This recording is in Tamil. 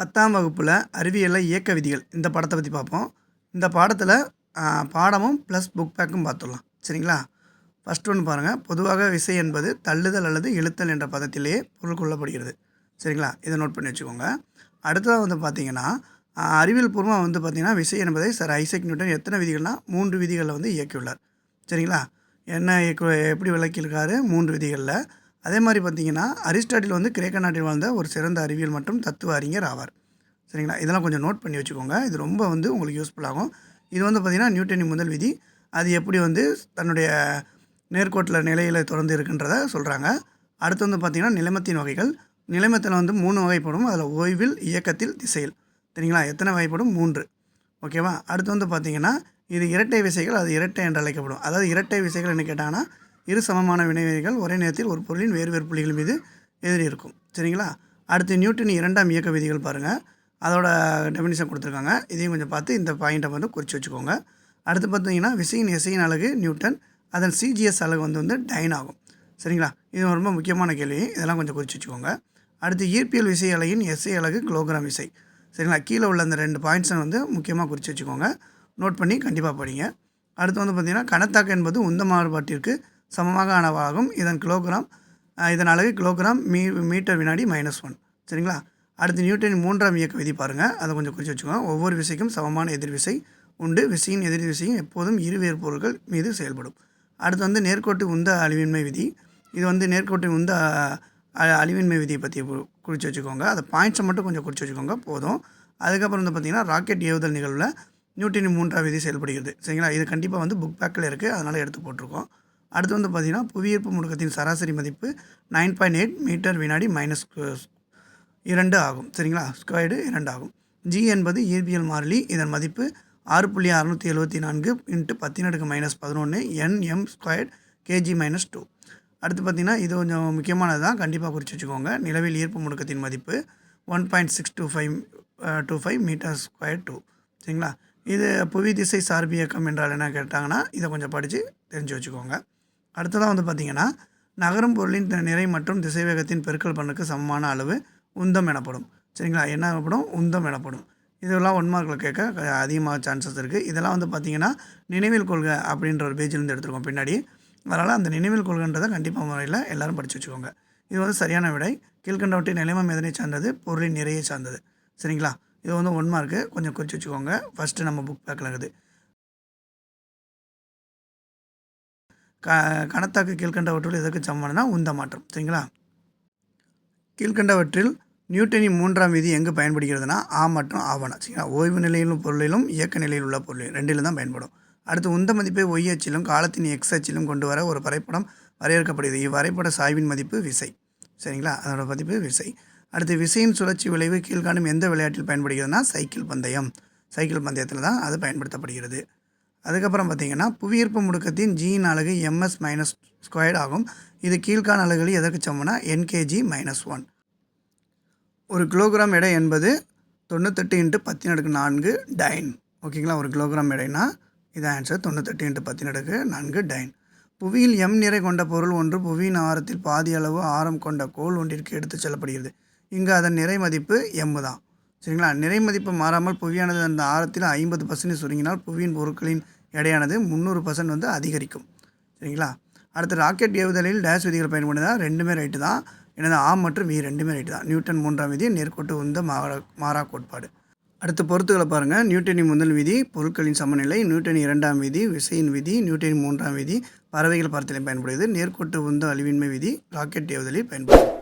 பத்தாம் வகுப்பில் அறிவியலில் இயக்க விதிகள். இந்த படத்தை பற்றி பார்ப்போம் இந்த பாடத்தில் பாடமும் ப்ளஸ் புக் பேக்கும் பார்த்துடலாம் சரிங்களா? ஃபஸ்ட் ஒன்று பாருங்கள் பொதுவாக விசை என்பது தள்ளுதல் அல்லது இழுத்தல் என்ற பதத்திலேயே பொருள் கொள்ளப்படுகிறது. சரிங்களா? இதை நோட் பண்ணி வச்சுக்கோங்க. அடுத்ததாக வந்து பார்த்தீங்கன்னா அறிவியல் பூர்வமாக வந்து பார்த்தீங்கன்னா விசை என்பதை சார் ஐசக் நியூட்டன் எத்தனை விதிகள்னா மூன்று விதிகளில் வந்து இயக்கியுள்ளார். சரிங்களா? என்ன எப்படி விளக்கியிருக்காரு? மூன்று விதிகளில் அதே மாதிரி பார்த்தீங்கன்னா அரிஸ்டாட்டில் வந்து கிரேக்க நாட்டில் வாழ்ந்த ஒரு சிறந்த அறிவியல் மற்றும் தத்துவ அறிஞர் ஆவார். சரிங்களா? இதெல்லாம் கொஞ்சம் நோட் பண்ணி வச்சுக்கோங்க. இது ரொம்ப வந்து உங்களுக்கு யூஸ்ஃபுல்லாகும் இது வந்து பார்த்திங்கன்னா நியூட்டனின் முதல் விதி. அது எப்படி வந்து தன்னுடைய நேர்கோட்டில் நிலையில் தொடர்ந்து இருக்குன்றத சொல்கிறாங்க அடுத்து வந்து பார்த்திங்கன்னா நிலைமத்தின் வகைகள். நிலைமத்தில் வந்து மூணு வகைப்படும். அதில் ஓய்வில் இயக்கத்தில் திசையில். சரிங்களா? எத்தனை வகைப்படும்? மூன்று. ஓகேவா? அடுத்து வந்து பார்த்திங்கன்னா இது இரட்டை விசைகள் அது இரட்டை என்று அழைக்கப்படும். அதாவது இரட்டை விசைகள் என்ன கேட்டாங்கன்னா இரு சமமான வினைவிகள் ஒரே நேரத்தில் ஒரு பொருளின் வேறு வேறு புள்ளிகள் மீது எதிரி இருக்கும் சரிங்களா? அடுத்து நியூட்டன் இரண்டாம் இயக்க விதிகள் பாருங்கள் அதோட டெஃபினிஷன் கொடுத்துருக்காங்க. இதையும் கொஞ்சம் பார்த்து இந்த பாயிண்ட்டை வந்து குறித்து வச்சுக்கோங்க. அடுத்து பார்த்தீங்கன்னா விசையின் எசையின் அழகு நியூட்டன் அதன் சிஜிஎஸ் அழகு வந்து வந்து டைன் ஆகும். சரிங்களா? இது ரொம்ப முக்கியமான கேள்வி. இதெல்லாம் கொஞ்சம் குறித்து வச்சுக்கோங்க. அடுத்து ஈர்ப்பியல் விசை அலையின் எஸ்ஐ அழகு கிலோகிராம் விசை. சரிங்களா? கீழே உள்ள அந்த ரெண்டு பாயிண்ட்ஸை வந்து முக்கியமாக குறித்து வச்சுக்கோங்க. நோட் பண்ணி கண்டிப்பாக படிங்க. அடுத்து வந்து பார்த்திங்கன்னா கணத்தாக்கு என்பது உந்த மாறுபாட்டிற்கு சமமாக அளவாகும் இதன் கிலோகிராம் இதன் அழகு கிலோகிராம் மீ மீட்டர் வினாடி மைனஸ் ஒன் சரிங்களா? அடுத்து நியூட்டனின் மூன்றாம் இயக்க விதி பாருங்கள் அதை கொஞ்சம் குறித்து வச்சுக்கோங்க. ஒவ்வொரு விசைக்கும் சமமான எதிர்விசை உண்டு. விசையின் எதிர் விசையும் எப்போதும் இருவேறு பொருட்கள் மீது செயல்படும். அடுத்து வந்து நேர்கோட்டு உந்த அழிவின்மை விதி. இது வந்து நேர்கோட்டு உந்த அழிவின்மை விதியை பற்றி கு- குறித்து வச்சுக்கோங்க. அந்த பாயிண்ட்ஸை மட்டும் கொஞ்சம் குறித்து வச்சுக்கோங்க. போதும். அதுக்கப்புறம் வந்து பார்த்திங்கன்னா ராக்கெட் ஏவுதல் நிகழ்வில் நியூட்டனின் மூன்றாம் விதி செயல்படுகிறது. சரிங்களா? இது கண்டிப்பாக வந்து புக் பேக்கில் இருக்குது அதனால் எடுத்து போட்டிருக்கோம். அடுத்து வந்து பார்த்திங்கன்னா புவியீர்ப்பு முடுக்கத்தின் சராசரி மதிப்பு நைன் பாயிண்ட் எயிட் மீட்டர் வினாடி மைனஸ் இரண்டு ஆகும். சரிங்களா? ஸ்கொயர்டு இரண்டு ஆகும். ஜி என்பது இயற்பியல் மாறிலி. இதன் மதிப்பு ஆறு புள்ளி அறுநூற்றி எழுபத்தி நான்கு இன்ட்டு பத்தினடுக்கு மைனஸ் பதினொன்று N m squared kg minus two அடுத்து பார்த்திங்கன்னா இது கொஞ்சம் முக்கியமானது தான் கண்டிப்பாக குறித்து வச்சுக்கோங்க. நிலவில் ஈர்ப்பு முடுக்கத்தின் மதிப்பு one point six two five two five metre square two சரிங்களா? இது புவி திசை சார்பு இயக்கம் என்றால் என்ன கேட்டாங்கன்னா இதை கொஞ்சம் படித்து தெரிஞ்சு வச்சுக்கோங்க. அடுத்ததாக வந்து பார்த்திங்கன்னா நகரும் பொருளின் த- நிறை மற்றும் திசைவேகத்தின் பெருக்கல் பண்ணுக்கு சமமான அளவு உந்தம் எனப்படும். சரிங்களா? என்ன எனப்படும்? உந்தம் எனப்படும். இதெல்லாம் ஒன் மார்க்கில் கேட்க அதிகமாக சான்சஸ் இருக்குது இதெல்லாம் வந்து பார்த்திங்கன்னா நினைவில் கொள்கை அப்படின்ற ஒரு பேஜிலேருந்து எடுத்துருக்கோம் பின்னாடி. அதனால் அந்த நினைவில் கொள்கைன்றதை கண்டிப்பாக முறையில் எல்லாரும் படித்து வச்சுக்கோங்க. இது வந்து சரியான விடை. கீழ்கண்டவற்றின் நிலைமம் எதனை சார்ந்தது? பொருளின் நிறையை சார்ந்தது. சரிங்களா? இது வந்து ஒன் மார்க்கு கொஞ்சம் குறித்து வச்சுக்கோங்க. ஃபஸ்ட்டு நம்ம புக் பேக்கில் இருக்குது. க கணத்தாக்கு கீழ்கண்டவற்றுள் எதற்கு சமமானனா உந்த மாற்றம். சரிங்களா? கீழ்கண்டவற்றில் நியூட்டனின் மூன்றாம் விதி எங்கு பயன்படுகிறதுனா ஆ மற்றும் ஆவணம் சரிங்களா? ஓய்வு நிலையிலும் பொருளிலும் இயக்க நிலையில் உள்ள பொருளிலும் ரெண்டிலும் தான் பயன்படும். அடுத்து உந்த மதிப்பை ஒய் அச்சிலும் காலத்தின் எக்ஸ் அச்சிலும் கொண்டு வர ஒரு வரைபடம் வரையறுக்கப்படுகிறது. இவ்வரைபட சாய்வின் மதிப்பு விசை. சரிங்களா? அதோட மதிப்பு விசை. அடுத்து விசையின் சுழற்சி விளைவு கீழ்காணும் எந்த விளையாட்டில் பயன்படுகிறதுனா சைக்கிள் பந்தயம். சைக்கிள் பந்தயத்தில் தான் அது பயன்படுத்தப்படுகிறது. அதுக்கப்புறம் பார்த்தீங்கன்னா புவியீர்ப்பு முடுக்கத்தின் ஜியின் அலகு எம்எஸ் மைனஸ் ஸ்கொயர்ட் ஆகும். இது கீழ்கான அலகுகளில் எதற்கு சமம்னா என்கேஜி மைனஸ் ஒன் ஒரு கிலோகிராம் எடை என்பது தொண்ணூத்தெட்டு இன்ட்டு பத்தின் அடுக்கு நான்கு டைன் ஓகேங்களா ஒரு கிலோகிராம் எடைனா இது ஆன்சர் தொண்ணூத்தெட்டு இன்ட்டு பத்தின் அடுக்கு நான்கு டைன் புவியில் எம் நிறை கொண்ட பொருள் ஒன்று புவியின் ஆரத்தில் பாதி அளவு ஆரம் கொண்ட கோல் ஒன்றிற்கு எடுத்துச் செல்லப்படுகிறது. இங்கு அதன் நிறை மதிப்பு எம் தான். சரிங்களா? நிறை மதிப்பு மாறாமல் புவியானது அந்த ஆரத்தில் ஐம்பது பர்சன்ட் சுருங்கினால் புவியின் பொருட்களின் எடையானது முந்நூறு பர்சன்ட் வந்து அதிகரிக்கும். சரிங்களா? அடுத்து ராக்கெட் ஏவுதலில் டேஷ் விதிகள் பயன்படுதா ரெண்டுமே ரைட்டு தான். எனது ஆம் மற்றும் வி ரெண்டுமே ரைட்டு தான். நியூட்டன் மூன்றாம் விதி நேர்கோட்டு உந்த மாறா மாறா கோட்பாடு. அடுத்து பொறுத்துக்களை பாருங்கள் நியூட்டனின் முதல் விதி பொருட்களின் சமநிலை. நியூட்டன் இரண்டாம் விதி விசையின் விதி. நியூட்டனின் மூன்றாம் விதி பறவைகள் பரத்திலையும் பயன்படுகிறது. நேர்கோட்டு உந்த அழிவின்மை விதி ராக்கெட் ஏவுதலில் பயன்படுது